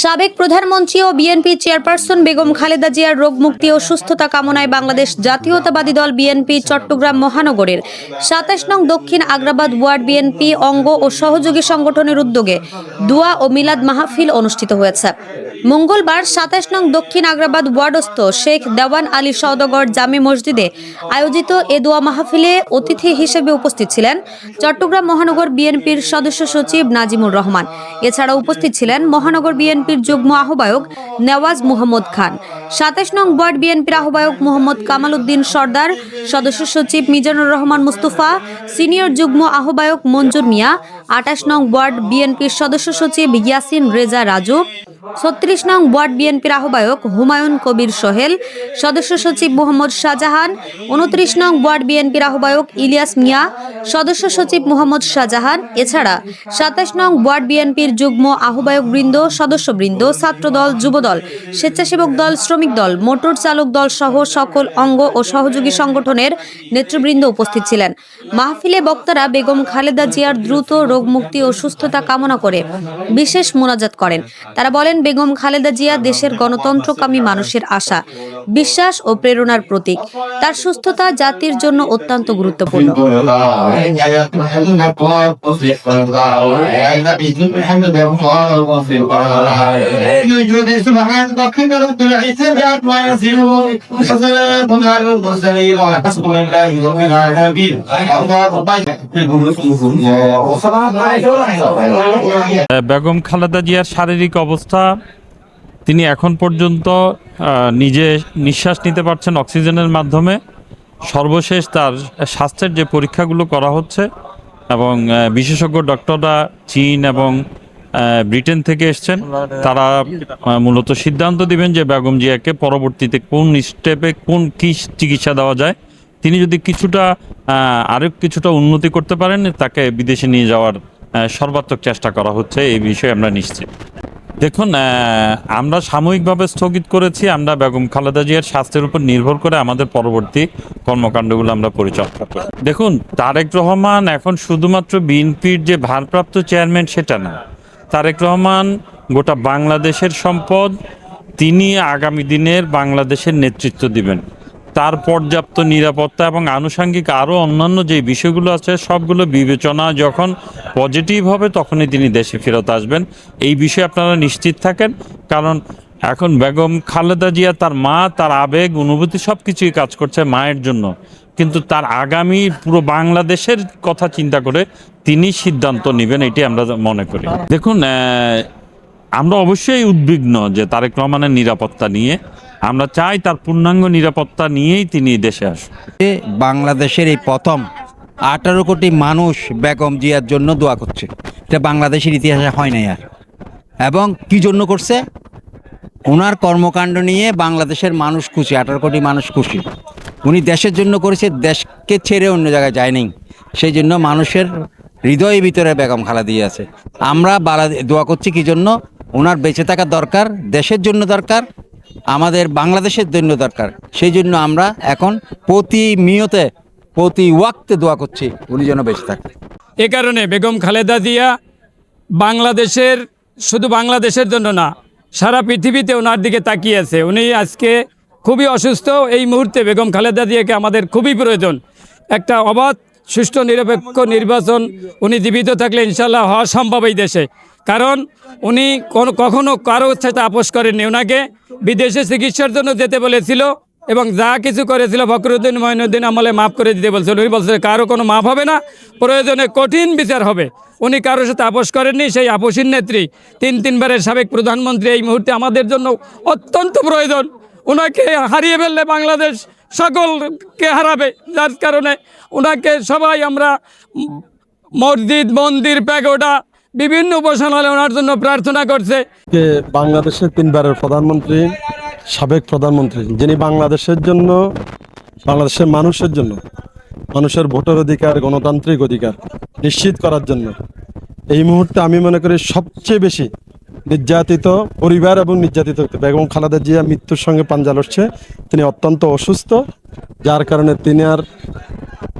সাবেক প্রধানমন্ত্রী ও বিএনপি চেয়ারপারসন বেগম খালেদা জিয়ার রোগ মুক্তি ও সুস্থতা কামনায় বাংলাদেশ জাতীয়তাবাদী দল বিএনপি চট্টগ্রাম মহানগরের সাতাশ নং দক্ষিণ আগ্রাবাদ ওয়ার্ড বিএনপি অঙ্গ ও সহযোগী সংগঠনের উদ্যোগে দোয়া ও মিলাদ মাহফিল অনুষ্ঠিত হয়েছে। মঙ্গলবার সাতাশ নং দক্ষিণ আগ্রাবাদ ওয়ার্ডস্থ শেখ দেওয়ান আলী সওদাগর জামে মসজিদে আয়োজিত এ দোয়া মাহফিলে অতিথি হিসেবে উপস্থিত ছিলেন চট্টগ্রাম মহানগর বিএনপির সদস্য সচিব নাজিমুর রহমান। এছাড়া উপস্থিত ছিলেন মহানগর বিএনপির যুগ্ম আহ্বায়ক নেওয়াজ মুহম্মদ খান। সাতাশ নং ওয়ার্ড বিএনপির আহ্বায়ক মোহাম্মদ কামাল উদ্দিন সর্দার, সদস্য সচিব মিজানুর রহমান মুস্তফা, সিনিয়র যুগ্ম আহ্বায়ক মঞ্জুর মিয়া, আটাশ নং ওয়ার্ড বিএনপির সদস্য সচিব ইয়াসিন রেজা রাজু ছত্রিশ নং ওয়ার্ড বিএনপির আহ্বায়ক হুমায়ুন কবির সোহেল, সদস্য সচিব মোহাম্মদ শাহজাহান, উনত্রিশ নং ওয়ার্ড বিএনপির আহ্বায়ক ইলিয়াস মিয়া, সদস্য সচিব মোহাম্মদ শাহজাহান, এছাড়া সাতাশ নং ওয়ার্ড বিএনপির যুগ্ম আহ্বায়ক বৃন্দ, সদস্যবৃন্দ, ছাত্রদল, যুবদল, স্বেচ্ছাসেবক দল, শ্রমিক দল, মোটর চালক দল সহ সকল অঙ্গ ও সহযোগী সংগঠনের নেতৃবৃন্দ উপস্থিত ছিলেন। মাহফিলে বক্তারা বেগম খালেদা জিয়ার দ্রুত রোগমুক্তি ও সুস্থতা কামনা করে বিশেষ মোনাজাত করেন। তারা বলেন বেগম খালেদা জিয়া দেশের গণতন্ত্রকামী মানুষের আশা বিশ্বাস ও প্রেরণার প্রতীক। তার সুস্থতা জাতির জন্য অত্যন্ত গুরুত্বপূর্ণ। বেগম খালেদা জিয়ার শারীরিক অবস্থা তিনি এখন পর্যন্ত নিজে নিঃশ্বাস নিতে পারছেন অক্সিজেনের মাধ্যমে। সর্বশেষ তার স্বাস্থ্যের যে পরীক্ষাগুলো করা হচ্ছে এবং বিশেষজ্ঞ ডক্টররা চীন এবং ব্রিটেন থেকে এসছেন। তারা মূলত সিদ্ধান্ত দিবেন যে বেগম জিয়াকে পরবর্তীতে কোন স্টেপে কোন কি চিকিৎসা দেওয়া যায়। তিনি যদি কিছুটা আরও কিছুটা উন্নতি করতে পারেন, তাকে বিদেশে নিয়ে যাওয়ার সর্বাত্মক চেষ্টা করা হচ্ছে। এই বিষয়ে আমরা নিশ্চিত। দেখুন আমরা সাময়িকভাবে স্থগিত করেছি। আমরা বেগম খালেদা জিয়ার স্বাস্থ্যের উপর নির্ভর করে আমাদের পরবর্তী কর্মকাণ্ডগুলো আমরা পরিচালনা করি। দেখুন, তারেক রহমান এখন শুধুমাত্র বিএনপির যে ভারপ্রাপ্ত চেয়ারম্যান সেটা না, তারেক রহমান গোটা বাংলাদেশের সম্পদ, তিনি আগামী দিনের বাংলাদেশের নেতৃত্ব দিবেন। তার পর্যাপ্ত নিরাপত্তা এবং আনুষঙ্গিক আরও অন্যান্য যে বিষয়গুলো আছে, সবগুলো বিবেচনা যখন পজিটিভ হবে তখনই তিনি দেশে ফেরত আসবেন। এই বিষয়ে আপনারা নিশ্চিত থাকেন, কারণ এখন বেগম খালেদা জিয়া তার মা, তার আবেগ, অনুভূতি সব কিছুই কাজ করছে মায়ের জন্য। কিন্তু তার আগামী পুরো বাংলাদেশের কথা চিন্তা করে তিনি সিদ্ধান্ত নেবেন, এটি আমরা মনে করি। দেখুন আমরা অবশ্যই উদ্বিগ্ন যে তারেক রহমানের নিরাপত্তা নিয়ে আমরা চাই তার পূর্ণাঙ্গ নিরাপত্তা নিয়েই তিনি দেশে আসুন। বাংলাদেশের এই প্রথম আঠারো কোটি মানুষ বেগম জিয়ার জন্য দোয়া করছে। এটা বাংলাদেশের ইতিহাসে হয় নাই আর। এবং কি জন্য করছে? ওনার কর্মকাণ্ড নিয়ে বাংলাদেশের মানুষ খুশি, আঠারো কোটি মানুষ খুশি। উনি দেশের জন্য করেছে, দেশকে ছেড়ে অন্য জায়গায় যায়নি সেই জন্য মানুষের হৃদয়ের ভিতরে বেগম খালা দিয়ে আছে। আমরা বালা দোয়া করছি কি জন্য? ওনার বেঁচে থাকা দরকার, দেশের জন্য দরকার আমাদের বাংলাদেশের জন্য দরকার। সেই জন্য আমরা এখন প্রতি মিয়তে প্রতি ওয়াক্তে দোয়া করছি, উনি যেন বেঁচে থাকে এ কারণে বেগম খালেদা জিয়া বাংলাদেশের, শুধু বাংলাদেশের জন্য না, সারা পৃথিবীতে ওনার দিকে তাকিয়ে আছে। উনি আজকে খুবই অসুস্থ, এই মুহূর্তে বেগম খালেদা জিয়াকে আমাদের খুবই প্রয়োজন। একটা অবাধ, সুষ্ঠু, নিরপেক্ষ নির্বাচন উনি জীবিত থাকলে ইনশাল্লাহ হওয়া সম্ভব এই দেশে। কারণ উনি কোনো- কখনো কারও সাথে আপোষ করেননি। ওনাকে বিদেশে চিকিৎসার জন্য যেতে বলেছিল এবং যা কিছু করেছিল ফখরুদ্দিন মঈনুদ্দিন আমলে মাফ করে দিতে বলছিল। উনি বলছিল, কারও কোনো মাফ হবে না, প্রয়োজনে কঠিন বিচার হবে। উনি কারোর সাথে আপোষ করেননি, সেই আপোষীর নেত্রী। তিন, তিনবারের সাবেক প্রধানমন্ত্রী এই মুহূর্তে আমাদের জন্য অত্যন্ত প্রয়োজন। ওনাকে হারিয়ে ফেললে বাংলাদেশ সকলকে হারাবে। যার কারণে ওনাকে সবাই আমরা মসজিদ, মন্দির, প্যাগোডা বিভিন্ন উপাসনালয় ওনার জন্য প্রার্থনা করছে বাংলাদেশের তিনবারের প্রধানমন্ত্রী, সাবেক প্রধানমন্ত্রী, যিনি বাংলাদেশের জন্য, বাংলাদেশের মানুষের জন্য, মানুষের ভোটের অধিকার, গণতান্ত্রিক অধিকার নিশ্চিত করার জন্য, এই মুহূর্তে আমি মনে করি সবচেয়ে বেশি নির্যাতিত পরিবার এবং নির্যাতিত। বেগম খালেদা জিয়া মৃত্যুর সঙ্গে পাঞ্জা লড়ছে তিনি অত্যন্ত অসুস্থ, যার কারণে তিনি আর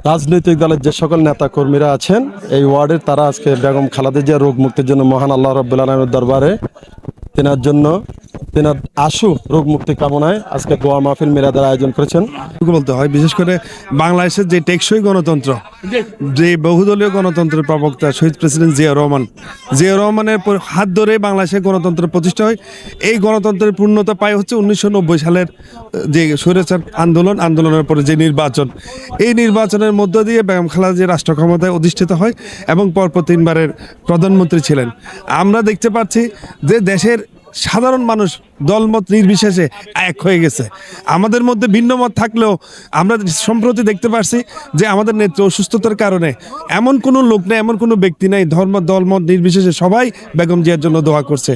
রাজনৈতিক দলের যে সকল নেতা কর্মীরা আছেন, এই ওয়ার্ডের তারা আজকে বেগম খালেদা জিয়া রোগ মুক্তির জন্য মহান আল্লাহ রব্বুল আলমের দরবারে তেনার জন্য তেনার আশু রোগ মুক্তি কামনায় আজকে দোয়া মাহফিল মিরাদের আয়োজন করেছেন। বলতে হয়, বিশেষ করে বাংলাদেশের যে টেকসই গণতন্ত্র, যে বহুদলীয় গণতন্ত্রের প্রবক্তা শহীদ প্রেসিডেন্ট জিয়া রহমান, জিয়া রহমানের হাত ধরে বাংলাদেশের গণতন্ত্র প্রতিষ্ঠা হয়। এই গণতন্ত্রের পূর্ণতা পায় হচ্ছে উনিশশো নব্বই সালের, যে স্বৈরাচার আন্দোলন, আন্দোলনের পরে যে নির্বাচন। এই নির্বাচনের মধ্য দিয়ে বেগম খালেদা যে রাষ্ট্র ক্ষমতায় অধিষ্ঠিত হয় এবং পরপর তিনবারের প্রধানমন্ত্রী ছিলেন। আমরা দেখতে পাচ্ছি যে দেশের সাধারণ মানুষ দলমত নির্বিশেষে এক হয়ে গেছে। আমাদের মধ্যে ভিন্ন মত থাকলেও আমরা সম্প্রতি দেখতে পারছি যে আমাদের নেত্র অসুস্থতার কারণে এমন কোনো লোক নেই, এমন কোনো ব্যক্তি নেই, ধর্ম, দলমত নির্বিশেষে সবাই বেগম জিয়ার জন্য দোয়া করছে।